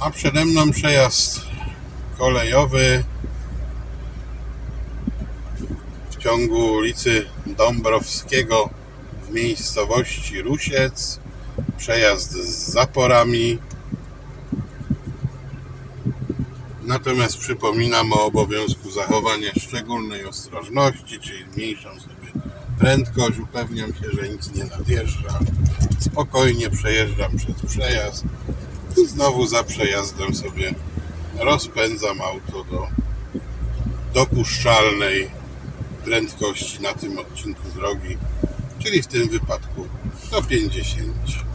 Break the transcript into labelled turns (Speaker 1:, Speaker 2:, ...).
Speaker 1: A przede mną przejazd kolejowy w ciągu ulicy Dąbrowskiego w miejscowości Rusiec. Przejazd z zaporami. Natomiast przypominam o obowiązku zachowania szczególnej ostrożności, czyli zmniejszam sobie prędkość, upewniam się, że nic nie nadjeżdża. Spokojnie przejeżdżam przez przejazd znowu za przejazdem sobie rozpędzam auto do dopuszczalnej prędkości na tym odcinku drogi, czyli w tym wypadku do 50.